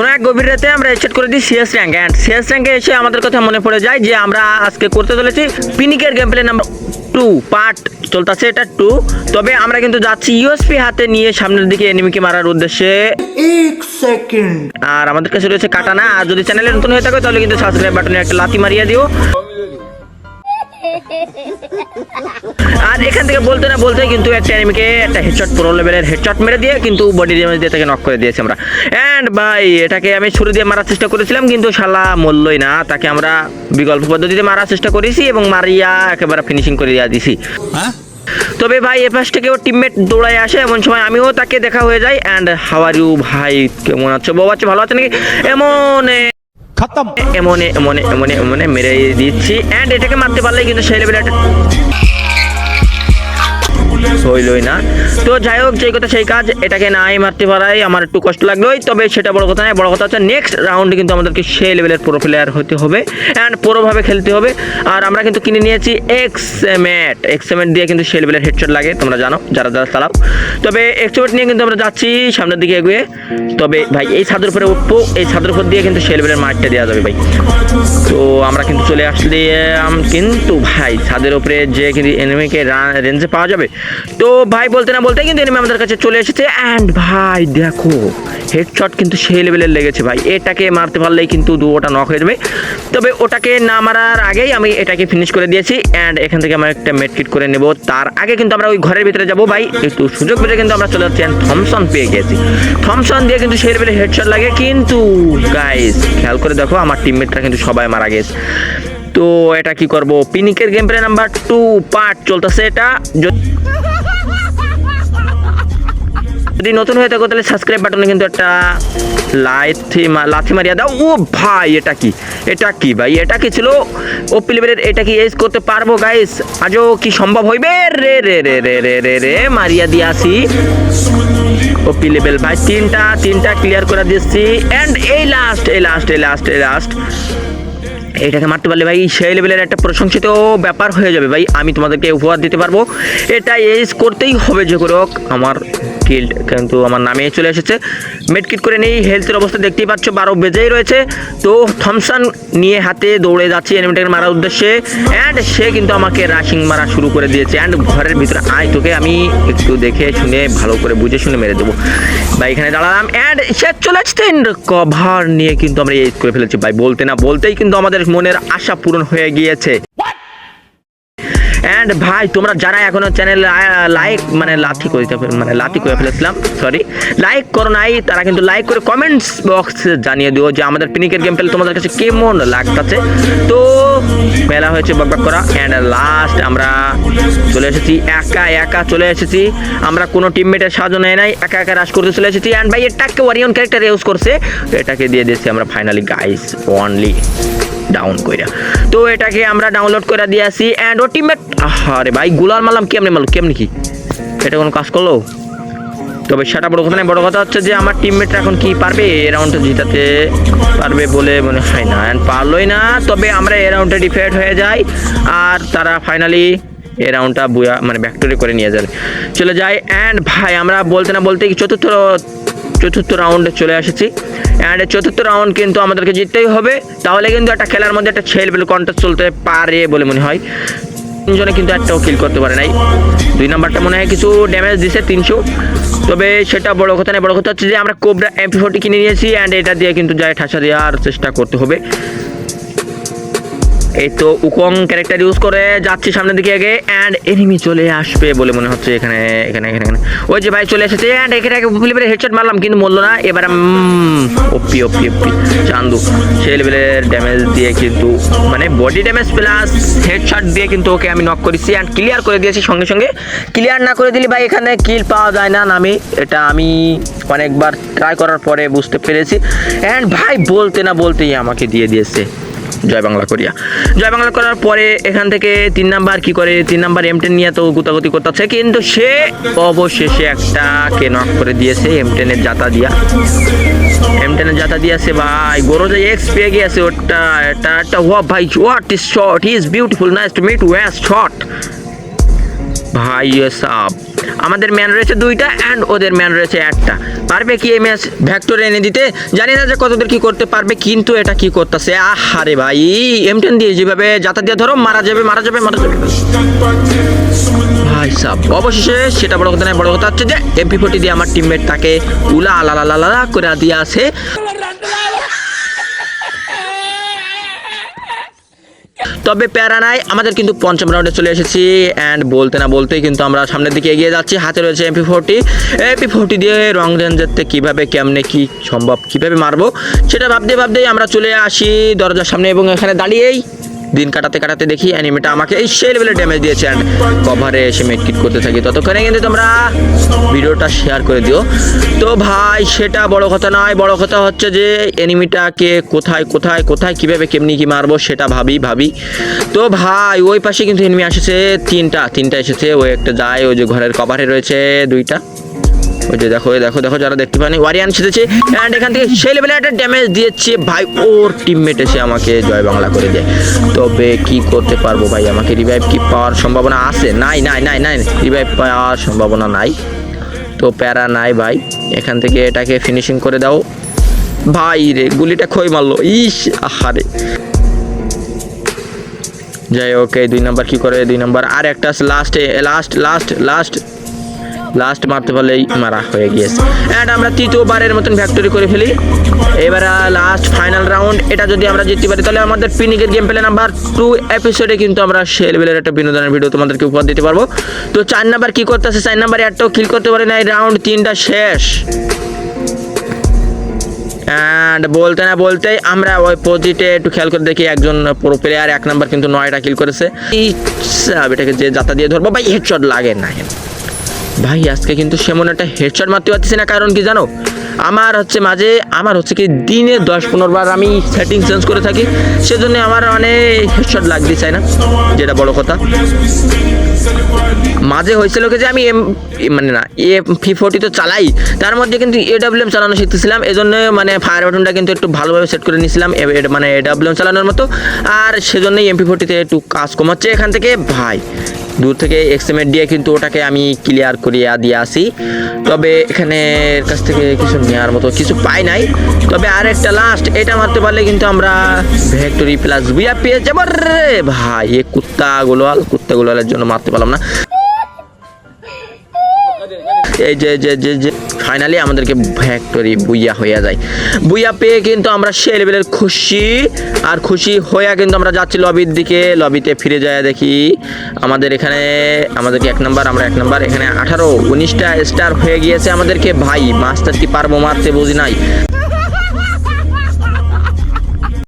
কোন এক গভীর রাতে আমরা এসেট করে দিই সিএস র্যাঙ্ক অ্যান্ড সিএস র্যাঙ্কে এসে আমাদের কথা মনে পড়ে যায় যে আমরা আজকে করতে চলেছি পিনিকের game play number two part চলতেছে এটা টু তবে আমরা কিন্তু যাচ্ছি ইউএসপি হাতে নিয়ে সামনের দিকে এনিমিকে মারার উদ্দেশ্যে। আর আমাদের কাছে রয়েছে কাটানা। আর যদি চ্যানেলে নতুন হয়ে থাকে তাহলে কিন্তু সাবস্ক্রাইব বাটনে একটা লাথি মারিয়ে দিও। আর এখান থেকে বলতে না বলতে কিন্তু একটা এনিমিকে একটা হেডশট প্রো লেভেলের হেডশট মেরে দিয়ে কিন্তু বডি ড্যামেজ দিয়ে তাকে নক করে দিয়েছি আমরা। অ্যান্ড ভাই এটাকে আমি ছুরি দিয়ে মারার চেষ্টা করেছিলাম কিন্তু শালা মরলই না তাকে আমরা বিকল্প পদ্ধতিতে মারার চেষ্টা করেছি এবং মারিয়া একেবারে ফিনিশিং করে দিয়ে দিছি। তবে ভাই এ পাশ থেকে ওর টিমমেট দৌড়ায় আসে এমন সময় আমিও তাকে দেখা হয়ে যাই। অ্যান্ড হাওয়ার ইউ ভাই কেমন আছো? বউ আছে ভালো আছে নাকি? এমন খতম। এমনে এমনে এমনে এমনে মেরে দিচ্ছি। এন্ড এটাকে মারতে পারলে কিন্তু সেই লেভেলে হইলই না। তো যাই হোক, যেই কথা সেই কাজ, এটাকে নাই মারতে পারাই, আমার একটু কষ্ট লাগলোই। তবে সেটা বড় কথা নয়, বড় কথা হচ্ছে নেক্সট রাউন্ডে কিন্তু আমাদেরকে সেই লেভেলের প্রো প্লেয়ার হতে হবে। অ্যান্ড পুরোভাবে খেলতে হবে। আর আমরা কিন্তু কিনে নিয়েছি এক্সএমেট এক্সএমেট দিয়ে কিন্তু সেই লেভেলের হেডশট লাগে, তোমরা জানো, যারা যারা চালাও। তবে এক্সএমেট নিয়ে কিন্তু আমরা যাচ্ছি, সামনের দিকে এগিয়ে। তবে ভাই, এই ছাদের উপরে উঠবো, এই ছাদের উপর দিয়ে কিন্তু সেই লেভেলের মাঠটা দেওয়া যাবে ভাই। তো আমরা কিন্তু চলে আসলাম, কিন্তু ভাই, ছাদের উপরে যে কিন্তু এনিমিকে রেঞ্জে পাওয়া যাবে তো ভাই বলতে না বলতে কিন্তু এনিমি আমাদের কাছে চলে এসেছে। অ্যান্ড ভাই দেখো হেডশট কিন্তু সেই লেভেলের লেগেছে ভাই। এটাকে মারতে পারলেই কিন্তু দু ওটা নক হয়ে যাবে। তবে ওটাকে না মারার আগেই আমি এটাকে ফিনিশ করে দিয়েছি। অ্যান্ড এখান থেকে আমরা একটা মেডকিট করে নেব। তার আগে কিন্তু আমরা ওই ঘরের ভিতরে যাব ভাই। একটু সুযোগ পেলে কিন্তু আমরা চলে যাচ্ছি। অ্যান্ড থমসন পেয়ে গেছি। থমসন দিয়ে কিন্তু সেই লেভেলে হেডশট লাগে। কিন্তু গাইস খেয়াল করে দেখো, আমার টিমমেটরা কিন্তু সবাই মারা গেছে। তো এটা কি করব? পিনিকের game play number two part চলতেছে এটা। যদি নতুন হয়ে থাকো, তাহলে সাবস্ক্রাইব বাটনে কিন্তু একটা মা- লাথি মারিয়া দাও। ও ভাই, এটা কি? এটা কি ভাই? এটা কি ছিল? ও প্লেয়ারের এটা কি এজ করতে পারব গাইস আজও কি সম্ভব হইবে? রে রে রে রে রে রে রে, মারিয়া দিয়ে আসি। ওপি লেভেল ভাই, তিনটা তিনটা ক্লিয়ার করে দিচ্ছি। এন্ড এই লাস্ট এই লাস্ট এই লাস্ট এই লাস্ট এটাকে মারতে পারলে ভাই সেই লেভেলের একটা প্রশংসিত ব্যাপার হয়ে যাবে। ভাই, আমি তোমাদেরকে উপহার দিতে পারব। এটা এজ করতেই হবে যে করে হোক আমার কিল্ড কিন্তু আমার নামে চলে এসেছে। মেডকিট করে নেই হেলথের অবস্থা দেখতেই পাচ্ছ, বারো বেজেই রয়েছে। তো থমসান নিয়ে হাতে দৌড়ে যাচ্ছি এনিমিটাকে মারার উদ্দেশ্যে। অ্যান্ড সে কিন্তু আমাকে রাশিং মারা শুরু করে দিয়েছে। অ্যান্ড ঘরের ভিতরে আয় তোকে, আমি একটু দেখে শুনে, ভালো করে বুঝে শুনে মেরে দেবো। ভাই, এখানে দাঁড়ালাম। অ্যান্ড সে চলে আসছে। কভার নিয়ে কিন্তু আমরা এই করে ফেলেছি। ভাই, বলতে না বলতেই কিন্তু আমাদের মনের আশা পূরণ হয়ে গিয়েছে। অ্যান্ড ভাই, তোমরা যারা এখনও চ্যানেল লাইক মানে লাথি করে মানে লাথি করে ফেলেছিলাম সরি লাইক করো নাই, তারা কিন্তু লাইক করে কমেন্টস বক্সে জানিয়ে দিও যে আমাদের পিনিকের গেম প্লে তোমাদের কাছে কেমন লাগতেছে। তো, মেলা হয়েছে বকবক করা অ্যান্ড লাস্ট আমরা চলে এসেছি, একা একা চলে এসেছি। আমরা কোনো টিমমেটের সাহায্য নেয় নাই, একা একা রাশ করতে চলে এসেছি। অ্যান্ড ভাই, এটাকে ওয়ারিয়ন ক্যারেক্টার ইউজ করছে, এটাকে দিয়ে দিয়েছি আমরা ফাইনালি গাইস অনলি ডাউন কইরা। তো এটাকে আমরা ডাউনলোড করে দিয়ে আসি। অ্যান্ড ও টিমমেট আরে ভাই গুলার মারলাম কেমনে মারলো, কেমনি কি? এটা কোনো কাজ করল? তবে সেটা বড় কথা বড় কথা হচ্ছে যে আমার টিমমেটরা এখন কি পারবে? এ রাউন্ডটা জিতাতে পারবে বলে মনে হয় না। অ্যান্ড পারলোই না, তবে আমরা এ রাউন্ডে ডিফেক্ট হয়ে যাই। আর তারা ফাইনালি এ রাউন্ডটা বুয়া মানে ব্যাকটোরি করে নিয়ে যাবে। চলে যায় অ্যান্ড ভাই, আমরা বলতে না বলতে চতুর্থ চতুর্থ রাউন্ডে চলে এসেছি অ্যান্ড চতুর্থ রাউন্ড কিন্তু আমাদেরকে জিততেই হবে। তাহলে কিন্তু একটা খেলার মধ্যে একটা ছেলেবেল কন্টেস্ট চলতে পারে বলে মনে হয়। তিনজনে কিন্তু একটাও কিল করতে পারে নাই। দুই নাম্বারটা মনে হয় কিছু ড্যামেজ দিছে, তিনশো। তবে সেটা বড় কথা নয়। বড় কথা হচ্ছে যে, আমরা কোবরা এমপি ফোর্টি কিনে নিয়েছি অ্যান্ড এটা দিয়ে কিন্তু যাই ঠাসা দেওয়ার চেষ্টা করতে হবে। এই তো উকং ক্যারেক্টার ইউজ করে যাচ্ছি সামনের দিকে আগে অ্যান্ড এনিমি চলে আসবে বলে মনে হচ্ছে এখানে এখানে এখানে এখানে। ওই যে ভাই চলে এসেছে অ্যান্ড এখানে ফিলিপের হেডশট মারলাম, কিন্তু মরলো না। এবার ওপি ওপি ওপি চান্দু, সেই লেভেলের ড্যামেজ দিয়ে কিন্তু মানে বডি ড্যামেজ প্লাস হেডশট দিয়ে কিন্তু ওকে আমি নক করেছি অ্যান্ড ক্লিয়ার করে দিয়েছি সঙ্গে সঙ্গে। ক্লিয়ার না করে দিলে ভাই এখানে কিল পাওয়া যায় না নামে। এটা আমি অনেকবার ট্রাই করার পরে বুঝতে পেরেছি। অ্যান্ড ভাই বলতে না বলতেই আমাকে দিয়ে দিয়েছে। জয় বাংলা করিয়া। জয় বাংলা করার পরে এখান থেকে তিন নাম্বার কি করে? তিন নাম্বার এম টেন নিয়ে তো গুতাগুতি করতেছে, কিন্তু সে অবশেষে একটা কে নক করে দিয়েছে এম টেনের জাতা দিয়া। এম টেনের জাতা দিয়েছে ভাই গরজে এক্স পেয়ে গিয়েছে ওটা, এটা একটা ওয়া ভাই what is he is beautiful nice to meet ওয়াস শট ভাই সাপ। আমাদের ম্যান রয়েছে দুইটা অ্যান্ড ওদের ম্যান রয়েছে একটা। পারবে কি এই ম্যাচ ভ্যাক্টর এনে দিতে? জানি না যে কতদূর কি করতে পারবে, কিন্তু এটা কি করতেছে? আহারে ভাই এম টেন দিয়ে যেভাবে যাতা দিয়ে ধরো, মারা যাবে মারা যাবে মারা যাবে। ভাই সাব, অবশেষে সেটা বড় কথা নয়, বড় কথা হচ্ছে যে এমপি ফোর্টি দিয়ে আমার টিমমেট তাকে উলা আলা লা লা লা লা করে দিয়ে আছে তবে প্যারা নাই, আমাদের কিন্তু পঞ্চম রাউন্ডে চলে এসেছি অ্যান্ড বলতে না বলতেই কিন্তু আমরা সামনের দিকে এগিয়ে যাচ্ছি, হাতে রয়েছে এমপি ফোরটি এমপি ফোরটি দিয়ে রং রেঞ্জারতে কীভাবে, কেমনে, কি সম্ভব, কীভাবে মারবো, সেটা ভাবতে ভাবতেই আমরা চলে আসি দরজার সামনে এবং এখানে দাঁড়িয়েই দিন কাটাতে কাটাতে দেখি অ্যানিমেটা আমাকে এই সেই লেভেলে ড্যামেজ দিয়েছে অ্যান্ড কভারে এসে মেটকিট করতে থাকি। ততক্ষণে কিন্তু তোমরা ভিডিওটা শেয়ার করে দিও। তো ভাই, সেটা বড় কথা নয়। বড় কথা হচ্ছে যে এনিমিটাকে কোথায় কোথায় কোথায়, কীভাবে, কেমনি, কি মারবো সেটা ভাবি ভাবি। তো ভাই, ওই পাশে কিন্তু এনিমি এসেছে তিনটা। তিনটা এসেছে ওই একটা যায় ওই যে ঘরের কভারে রয়েছে দুইটা। ওই যে দেখো দেখো দেখো যারা দেখতে পানি ওয়ারিয়ান সেজেছে। অ্যান্ড এখান থেকে সেই লেভেলে একটা ড্যামেজ দিয়েছে ভাই, ওর টিমমেট এসে আমাকে জয় বাংলা করে দেয়। তবে কি করতে পারব ভাই, আমাকে রিভাইভ কি পাওয়ার সম্ভাবনা আছে? নাই নাই নাই নাই রিভাইভ পাওয়ার সম্ভাবনা নাই। তো প্যারা নাই ভাই, এখান থেকে এটাকে ফিনিশিং করে দাও। ভাই রে, গুলিটা খই মারলো, ইস, আহারে। যাই ওকে দুই নাম্বার কি করে? দুই নাম্বার আর একটা লাস্টে লাস্ট লাস্ট লাস্ট লাস্ট মারতে পারলেই মারা হয়ে গিয়েছে। অ্যান্ড আমরা তৃতীয়বারের মতন ফ্যাক্টরি করে ফেলি। এবার লাস্ট ফাইনাল রাউন্ড এটা যদি আমরা জিততে পারি, তাহলে আমাদের পিনিকের গেম প্লে নাম্বার টু এপিসোডে কিন্তু আমরা সেই লেভেলের একটা বিনোদনের ভিডিও তোমাদেরকে উপহার দিতে পারব। তো চার নাম্বার কি করতেছে? চার নাম্বার একটাও কিল করতে পারে না এই রাউন্ড তিনটা শেষ। অ্যান্ড বলতে না বলতেই আমরা ওই পজিটে একটু খেয়াল করে দেখি, একজন প্রো প্লেয়ার এক নাম্বার কিন্তু নয়টা কিল করেছে। এটাকে যে যাতা দিয়ে ধরবো, ভাই হেডশট লাগে না। ভাই, আজকে কিন্তু সেমন একটা হেডশট মারতে পারতেছি না, কারণ কি জানো? আমার হচ্ছে মাঝে, আমার হচ্ছে কি দিনে দশ পনেরো বার আমি সেটিং চেঞ্জ করে থাকি, সেজন্য আমার মানে হেডশট লাগতে চায় না, যেটা বড় কথা। মাঝে হয়েছিল কি যে আমি এম মানে না, এ ফি ফোরটি তো চালাই, তার মধ্যে কিন্তু এডাব্লিউএম চালানো শিখতেছিলাম এই জন্য মানে ফায়ার বাটনটা কিন্তু একটু ভালোভাবে সেট করে নিয়েছিলাম মানে এডাব্লিউএম চালানোর মতো, আর সেজন্যই এমপি ফোরটিতে একটু কাজ কমাচ্ছে এখান থেকে। ভাই দূর থেকে এক্সএমএড দিয়ে কিন্তু ওটাকে আমি ক্লিয়ার করিয়া দিয়ে আসি। তবে এখানে কাছ থেকে কিছু নেওয়ার মতো কিছু পাই নাই। তবে আর একটা লাস্ট এটা মারতে পারলে কিন্তু আমরা ভেক্টরি প্লাস বিয়া পেয়ে যাব রে ভাই। এ কুত্তা গোলওয়াল কুত্তা গোলওয়ালের জন্য মারতে পারলাম না। এই যে যে যে। ফাইনালি আমাদেরকে ফ্যাক্টরি বুইয়া হইয়া যায়। বুইয়া পেয়ে কিন্তু আমরা সে লেভেলের খুশি। আর খুশি হইয়া কিন্তু আমরা যাচ্ছি লবির দিকে। লবিতে ফিরে যায় দেখি, আমাদের এখানে, আমাদেরকে এক নাম্বার আমরা এক নাম্বার এখানে আঠারো, উনিশটা স্টার হয়ে গিয়েছে আমাদেরকে। ভাই মাস্টার কি পারব মারতে বুঝি নাই।